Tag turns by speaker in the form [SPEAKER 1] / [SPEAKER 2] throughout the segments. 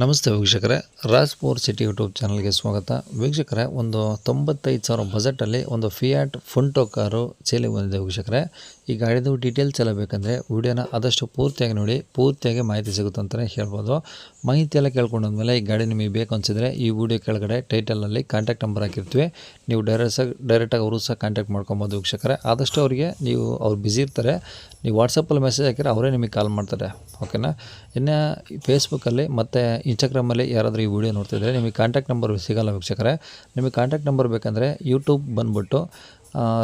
[SPEAKER 1] ನಮಸ್ತೆ ವೀಕ್ಷಕರೇ, ರಾಜ್ಪೋರ್ city YouTube ಚಾನಲ್ಗೆ ಸ್ವಾಗತ. ವೀಕ್ಷಕರೇ, ಒಂದು ತೊಂಬತ್ತೈದು ಸಾವಿರ ಬಜೆಟಲ್ಲಿ ಒಂದು ಫಿಯಾಟ್ ಫುಂಟೋ ಕಾರು ಸೇಲಿಗೆ ಬಂದಿದೆ ವೀಕ್ಷಕರೇ. ಈ ಗಾಡಿದು ಡೀಟೇಲ್ಸ್ ಎಲ್ಲ ಬೇಕಂದರೆ ವಿಡಿಯೋನ ಆದಷ್ಟು ಪೂರ್ತಿಯಾಗಿ ನೋಡಿ, ಪೂರ್ತಿಯಾಗಿ ಮಾಹಿತಿ ಸಿಗುತ್ತೆ ಅಂತಲೇ ಹೇಳ್ಬೋದು. ಮಾಹಿತಿ ಎಲ್ಲ ಕೇಳ್ಕೊಂಡಾದ್ಮೇಲೆ ಈ ಗಾಡಿ ನಿಮಗೆ ಬೇಕು ಅನಿಸಿದರೆ ಈ ವಿಡಿಯೋ ಕೆಳಗಡೆ ಟೈಟಲಲ್ಲಿ ಕಾಂಟ್ಯಾಕ್ಟ್ ನಂಬರ್ ಹಾಕಿರ್ತೀವಿ. ನೀವು ಡೈರೆಕ್ಟ್ ಡೈರೆಕ್ಟಾಗಿ ಅವರು ಸಹ ಕಾಂಟ್ಯಾಕ್ಟ್ ಮಾಡ್ಕೊಬೋದು ವೀಕ್ಷಕರೇ. ಆದಷ್ಟು ಅವರಿಗೆ ನೀವು, ಅವ್ರು ಬ್ಯುಸಿ ಇರ್ತಾರೆ. ನೀವು ವಾಟ್ಸಪ್ಪಲ್ಲಿ ಮೆಸೇಜ್ ಹಾಕಿದ್ರೆ ಅವರೇ ನಿಮಗೆ ಕಾಲ್ ಮಾಡ್ತಾರೆ. ಓಕೆನಾ? ಇನ್ನು ಫೇಸ್ಬುಕ್ಕಲ್ಲಿ ಮತ್ತು ಇನ್ಸ್ಟಾಗ್ರಾಮಲ್ಲಿ ಯಾರಾದರೂ ಈ ವಿಡಿಯೋ ನೋಡ್ತಿದ್ರೆ ನಿಮಗೆ ಕಾಂಟ್ಯಾಕ್ಟ್ ನಂಬರ್ ಸಿಗಲ್ಲ ವೀಕ್ಷಕರೇ. ನಿಮಗೆ ಕಾಂಟ್ಯಾಕ್ಟ್ ನಂಬರ್ ಬೇಕಂದರೆ ಯೂಟ್ಯೂಬ್ ಬಂದುಬಿಟ್ಟು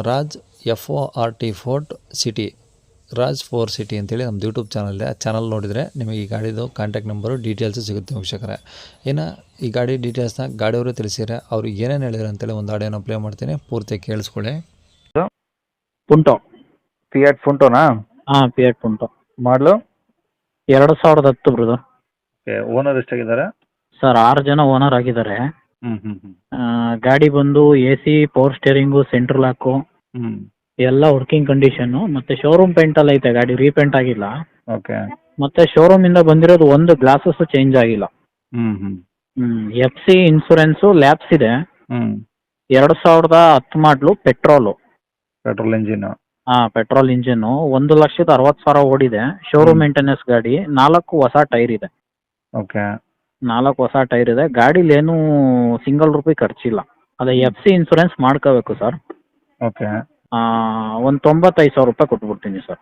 [SPEAKER 1] Raj F O R T fort city Raj fort city ಅಂತೇಳಿ ನಮ್ಮದು ಯೂಟ್ಯೂಬ್ ಚಾನಲ್ ಇದೆ. ಆ ಚಾನಲ್ ನೋಡಿದರೆ ನಿಮಗೆ ಈ ಗಾಡಿದು ಕಾಂಟ್ಯಾಕ್ಟ್ ನಂಬರು ಡೀಟೇಲ್ಸು ಸಿಗುತ್ತೆ ವೀಕ್ಷಕರೇ. ಇನ್ನು ಈ ಗಾಡಿ ಡೀಟೇಲ್ಸ್ನ ಗಾಡಿಯವರು ತಿಳಿಸಿದರೆ ಅವ್ರು ಏನೇನು ಹೇಳಿದ್ರು ಅಂತೇಳಿ ಒಂದು ಆಡಿಯೋನ ಪ್ಲೇ ಮಾಡ್ತೀನಿ. ಪೂರ್ತಿ ಕೇಳಿಸ್ಕೊಳ್ಳಿ.
[SPEAKER 2] ಪುಂಟೋ
[SPEAKER 3] ಫಿಯಾಟ್ ಫುಂಟೋನಾ
[SPEAKER 2] ಹಾಂ ಪಿಯಟ್ ಪುಂಟೋ
[SPEAKER 3] ಮಾಡಲು
[SPEAKER 2] ಎರಡು ಸಾವಿರದ ಹತ್ತು ಬ್ರದರ್
[SPEAKER 3] ಓಕೆ ಓನರ್ ಎಷ್ಟಾಗಿದ್ದಾರೆ?
[SPEAKER 2] ಸರ್ ಆರು ಜನ ಓನರ್ ಆಗಿದ್ದಾರೆ.
[SPEAKER 3] ಹ್ಞೂ ಹ್ಞೂ ಹ್ಞೂ
[SPEAKER 2] ಆ, ಗಾಡಿ ಬಂದು A C power steering central lock
[SPEAKER 3] ಹ್ಞೂ
[SPEAKER 2] ಎಲ್ಲ ವರ್ಕಿಂಗ್ ಕಂಡೀಷನ್ನು ಮತ್ತೆ ಶೋರೂಮ್ ಪೇಂಟಲ್ಲಿ ಐತೆ ಗಾಡಿ ರೀಪೇಂಟ್ ಆಗಿಲ್ಲ.
[SPEAKER 3] ಓಕೆ.
[SPEAKER 2] ಮತ್ತೆ ಶೋರೂಮ್ ಇಂದ ಬಂದಿರೋದು ಒಂದು ಗ್ಲಾಸಸ್ ಚೇಂಜ್ ಆಗಿಲ್ಲ.
[SPEAKER 3] ಹ್ಞೂ ಹ್ಞೂ
[SPEAKER 2] ಎಫ್ ಸಿ ಇನ್ಸೂರೆನ್ಸು ಲ್ಯಾಬ್ಸ್ ಇದೆ.
[SPEAKER 3] ಹ್ಞೂ
[SPEAKER 2] ಎರಡು ಸಾವಿರದ ಹತ್ತು ಮಾಡಲು ಪೆಟ್ರೋಲು
[SPEAKER 3] ಪೆಟ್ರೋಲ್ ಇಂಜಿನ್
[SPEAKER 2] ಹಾ ಪೆಟ್ರೋಲ್ ಇಂಜಿನ್ ಒಂದು ಲಕ್ಷದ ಅರವತ್ತು ಸಾವಿರ ಓಡಿದೆ. ಶೋರೂಮ್. ಮೇಂಟೆನೆನ್ಸ್ ಗಾಡಿ. ನಾಲ್ಕು ಹೊಸ ಟೈರ್ ಇದೆ.
[SPEAKER 3] ಓಕೆ
[SPEAKER 2] ನಾಲ್ಕು ಹೊಸ ಟೈರ್ ಇದೆ. ಗಾಡೀಲಿ ಏನೂ ಸಿಂಗಲ್ ರೂಪಾಯಿ ಖರ್ಚಿಲ್ಲ. ಅದೇ ಎಫ್ ಸಿ ಇನ್ಸೂರೆನ್ಸ್ ಮಾಡ್ಕೋಬೇಕು ಸರ್
[SPEAKER 3] ಓಕೆ
[SPEAKER 2] ಒಂದು ತೊಂಬತ್ತೈದು ಸಾವಿರ ರೂಪಾಯಿ ಕೊಟ್ಬಿಡ್ತೀನಿ ಸರ್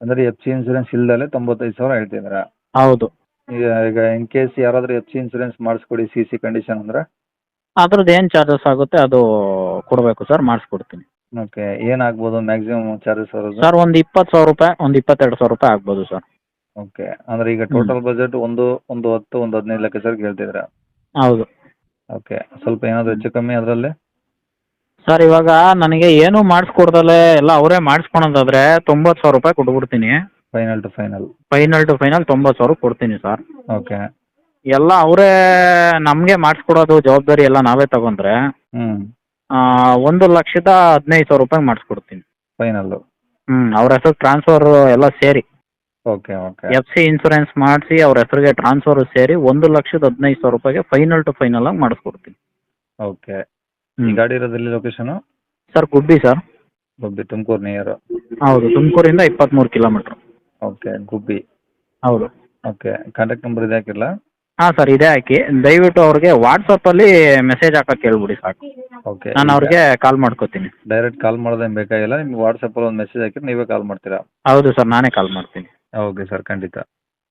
[SPEAKER 3] ಅಂದರೆ ಎಫ್ ಸಿ ಇನ್ಸೂರೆನ್ಸ್ ಇಲ್ದಲೆ ತೊಂಬತ್ತೈದು ಸಾವಿರ ಹೇಳ್ತಿದ್ದೀರಾ?
[SPEAKER 2] ಹೌದು.
[SPEAKER 3] ಈಗ ಈಗ ಇನ್ ಕೇಸ್ ಯಾರಾದರೂ ಎಫ್ ಸಿ ಇನ್ಸೂರೆನ್ಸ್ ಮಾಡಿಸ್ಕೊಡಿ ಸಿ ಸಿ ಕಂಡೀಷನ್ ಅಂದರೆ?
[SPEAKER 2] ಅದ್ರದ್ದು ಏನು ಚಾರ್ಜಸ್ ಆಗುತ್ತೆ ಅದು ಕೊಡಬೇಕು ಸರ್ ಮಾಡಿಸ್ಕೊಡ್ತೀನಿ.
[SPEAKER 3] ಓಕೆ ಏನಾಗ್ಬೋದು ಮ್ಯಾಕ್ಸಿಮಮ್ ಚಾರ್ಜಸ್ ಬರೋದು
[SPEAKER 2] ಸರ್ ಒಂದು ಇಪ್ಪತ್ತು ಸಾವಿರ ರೂಪಾಯಿ ಒಂದು ಇಪ್ಪತ್ತೆರಡು ಸಾವಿರ ರೂಪಾಯಿ ಆಗ್ಬೋದು ಸರ್
[SPEAKER 3] ಓಕೆ ಅಂದ್ರೆ ಈಗ ಟೋಟಲ್ ಬಜೆಟ್ ಒಂದು ಒಂದು ಹತ್ತು ಒಂದು ಹದಿನೈದು ಲಕ್ಷ ಸರ್ ಕೇಳ್ತಿದ್ದೀರಾ?
[SPEAKER 2] ಹೌದು.
[SPEAKER 3] ಓಕೆ ಸ್ವಲ್ಪ ಏನಾದರೂ ಹೆಚ್ಚು ಕಮ್ಮಿ ಅದರಲ್ಲಿ?
[SPEAKER 2] ಸರ್ ಇವಾಗ ನನಗೆ ಏನು ಮಾಡಿಸ್ಕೊಡ್ದಲೆ ಎಲ್ಲ ಅವರೇ ಮಾಡಿಸ್ಕೊಳೋದಾದ್ರೆ ತೊಂಬತ್ತು ಸಾವಿರ ರೂಪಾಯಿ ಕೊಟ್ಬಿಡ್ತೀನಿ.
[SPEAKER 3] Final to final
[SPEAKER 2] final to final ತೊಂಬತ್ತು ಸಾವಿರ ಕೊಡ್ತೀನಿ ಸರ್
[SPEAKER 3] ಓಕೆ
[SPEAKER 2] ಎಲ್ಲ ಅವರೇ ನಮಗೆ ಮಾಡಿಸ್ಕೊಡೋದು ಜವಾಬ್ದಾರಿ ಎಲ್ಲ ನಾವೇ ತಗೊಂಡ್ರೆ
[SPEAKER 3] ಹ್ಞೂ
[SPEAKER 2] ಒಂದು ಲಕ್ಷದ ಹದಿನೈದು ಸಾವಿರ ರೂಪಾಯಿ ಮಾಡಿಸ್ಕೊಡ್ತೀನಿ.
[SPEAKER 3] ಫೈನಲ್
[SPEAKER 2] ಹ್ಞೂ ಅವ್ರ ಹೆಸರು ಟ್ರಾನ್ಸ್ಫರ್ ಎಲ್ಲ ಸೇರಿ.
[SPEAKER 3] Okay okay
[SPEAKER 2] F C insurance ಮಾಡಿಸಿ ಅವ್ರ ಹೆಸರಿಗೆ ಟ್ರಾನ್ಸ್ಫರ್ ಸೇರಿ ಒಂದು ಲಕ್ಷದ ಹದಿನೈದು ಸಾವಿರ ರೂಪಾಯಿಗೆ ಫೈನಲ್ ಟು ಫೈನಲ್ ಆಗಿ ಮಾಡಿಸ್ಕೊಡ್ತೀನಿ.
[SPEAKER 3] ಓಕೆ ಈ ಗಾಡಿ ಇರೋದಲ್ಲಿ location
[SPEAKER 2] sir Gubbi sir
[SPEAKER 3] Gubbi Tumakuru near
[SPEAKER 2] ಹೌದು ತುಮಕೂರಿಂದ ಇಪ್ಪತ್ತ್ಮೂರು ಕಿಲೋಮೀಟರ್
[SPEAKER 3] ಓಕೆ ಗುಬ್ಬಿ
[SPEAKER 2] ಹೌದು.
[SPEAKER 3] ಓಕೆ ಕಾಂಟ್ಯಾಕ್ಟ್ ನಂಬರ್ ಇದೆ ಹಾಕಿಲ್ಲ
[SPEAKER 2] ಹಾಂ ಸರ್ ಇದೇ ಹಾಕಿ. ದಯವಿಟ್ಟು ಅವ್ರಿಗೆ ವಾಟ್ಸಪ್ಪಲ್ಲಿ ಮೆಸೇಜ್ ಹಾಕಕ್ಕೆ ಹೇಳ್ಬಿಡಿ ಸಾಕು.
[SPEAKER 3] ಓಕೆ
[SPEAKER 2] ನಾನು ಅವ್ರಿಗೆ ಕಾಲ್ ಮಾಡ್ಕೋತೀನಿ.
[SPEAKER 3] ಡೈರೆಕ್ಟ್ ಕಾಲ್ ಮಾಡೋದೇನು ಬೇಕಾಗಿಲ್ಲ. ನಿಮ್ಗೆ ವಾಟ್ಸಪ್ಪಲ್ಲಿ ಒಂದು ಮೆಸೇಜ್ ಹಾಕಿದ್ರೆ ನೀವೇ ಕಾಲ್ ಮಾಡ್ತೀರಾ?
[SPEAKER 2] ಹೌದು ಸರ್ ನಾನೇ ಕಾಲ್ ಮಾಡ್ತೀನಿ.
[SPEAKER 3] ಓಕೆ ಸರ್ ಖಂಡಿತ.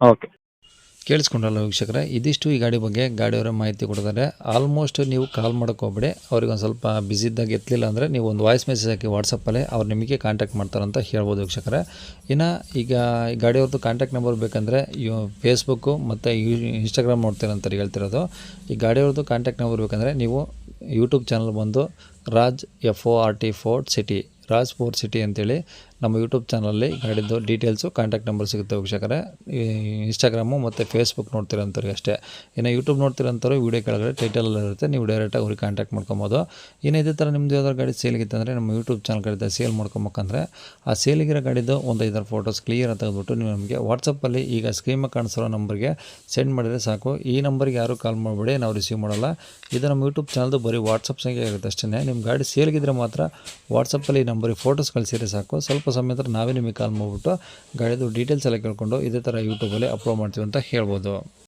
[SPEAKER 2] ಓಕೆ
[SPEAKER 1] ಕೇಳಿಸ್ಕೊಂಡಲ್ಲ ವೀಕ್ಷಕರೇ, ಇದಿಷ್ಟು ಈ ಗಾಡಿ ಬಗ್ಗೆ ಗಾಡಿಯವರ ಮಾಹಿತಿ ಕೊಡ್ತಾರೆ ಆಲ್ಮೋಸ್ಟ್ ನೀವು ಕಾಲ್ ಮಾಡೋಕೆ ಹೋಗ್ಬೇಡಿ. ಅವ್ರಿಗೆ ಒಂದು ಸ್ವಲ್ಪ ಬ್ಯುಸಿ ಇದ್ದಾಗ ಎತ್ತಲಿಲ್ಲ ಅಂದರೆ ನೀವು ಒಂದು ವಾಯ್ಸ್ ಮೆಸೇಜ್ ಹಾಕಿ ವಾಟ್ಸಪ್ಪಲ್ಲಿ ಅವ್ರು ನಿಮಗೆ ಕಾಂಟ್ಯಾಕ್ಟ್ ಮಾಡ್ತಾರಂತ ಹೇಳ್ಬೋದು ವೀಕ್ಷಕರೇ. ಇನ್ನು ಈಗ ಈ ಗಾಡಿಯವ್ರದ್ದು ಕಾಂಟ್ಯಾಕ್ಟ್ ನಂಬರ್ ಬೇಕಂದರೆ ಯು ಫೇಸ್ಬುಕ್ಕು ಮತ್ತು ಇನ್ಸ್ಟಾಗ್ರಾಮ್ ನೋಡ್ತೀರಂತ ಹೇಳ್ತಿರೋದು. ಈ ಗಾಡಿಯವ್ರದ್ದು ಕಾಂಟ್ಯಾಕ್ಟ್ ನಂಬರ್ ಬೇಕಂದರೆ ನೀವು ಯೂಟ್ಯೂಬ್ ಚಾನಲ್ ಬಂದು Raj F O R T fort city Raj fort city ಅಂತೇಳಿ ನಮ್ಮ ಯೂಟ್ಯೂಬ್ ಚಾನಲಲ್ಲಿ ಗಾಡಿದ್ದು ಡೀಟೇಲ್ಸು ಕಾಂಟ್ಯಾಕ್ಟ್ ನಂಬರ್ ಸಿಗುತ್ತೆ ವೀಕ್ಷಕರೇ. ಇನ್ಸ್ಟಾಗ್ರಾಮು ಮತ್ತು ಫೇಸ್ಬುಕ್ ನೋಡ್ತಿರೋಂಥವ್ರಿಗೆ ಅಷ್ಟೇ. ಇನ್ನು ಯೂಟ್ಯೂಬ್ ನೋಡ್ತಿರೋಂಥವ್ರು ವೀಡಿಯೋ ಕೆಳಗಡೆ ಟೈಟಲಲ್ಲಿ ಇರುತ್ತೆ. ನೀವು ಡೈರೆಕ್ಟಾಗಿ ಅವ್ರಿಗೆ ಕಾಂಟ್ಯಾಕ್ಟ್ ಮಾಡ್ಕೊಬೋದು. ಇನ್ನು ಇದೇ ಥರ ನಿಮ್ಮದು ಯಾವ್ದಾದ್ರು ಗಾಡಿ ಸೇಲ್ಗಿತ್ತಂದರೆ ನಮ್ಮ ಯೂಟ್ಯೂಬ್ ಚಾನಲ್ ಕಡೆ ಸೇಲ್ ಮಾಡ್ಕೊಬೇಕಂದ್ರೆ ಆ ಸೇಲಿಗಿರೋ ಗಾಡಿದು ಒಂದು ಐದಾರು ಫೋಟೋಸ್ ಕ್ಲಿಯರ್ ಅಂತ ತೆಗೆದುಬಿಟ್ಟು ನೀವು ನಮಗೆ ವಾಟ್ಸಪ್ಪಲ್ಲಿ ಈಗ ಸ್ಕ್ರೀನ್ ಕಾಣಿಸಿರೋ ನಂಬರ್ಗೆ ಸೆಂಡ್ ಮಾಡಿದರೆ ಸಾಕು. ಈ ನಂಬರ್ಗೆ ಯಾರೂ ಕಾಲ್ ಮಾಡಬೇಡಿ, ನಾವು ರಿಸೀವ್ ಮಾಡಲ್ಲ. ಇದು ನಮ್ಮ ಯೂಟ್ಯೂಬ್ ಚಾನಲ್ದು ಬರೀ ವಾಟ್ಸಪ್ ಸಂಖ್ಯೆ ಇರುತ್ತೆ ಅಷ್ಟೇ ನಿಮ್ಮ ಗಾಡಿ ಸೇಲ್ಗಿದ್ರೆ ಮಾತ್ರ ವಾಟ್ಸಪ್ಪಲ್ಲಿ ಈ ನಂಬರಿಗೆ ಫೋಟೋಸ್ ಕಳಿಸಿದ್ರೆ ಸಾಕು. ಸ್ವಲ್ಪ ಸಮಯ ಹತ್ರ ನಾವೇ ನಿಮಗೆ ಕಾಲ್ ಮಾಡಿಬಿಟ್ಟು ಗಾಡಿದು ಡೀಟೇಲ್ಸ್ ಎಲ್ಲ ಕೇಳ್ಕೊಂಡು ಇದೇ ಥರ ಯೂಟ್ಯೂಬಲ್ಲಿ ಅಪ್ಲೋಡ್ ಮಾಡ್ತೀವಿ ಅಂತ ಹೇಳ್ಬೋದು.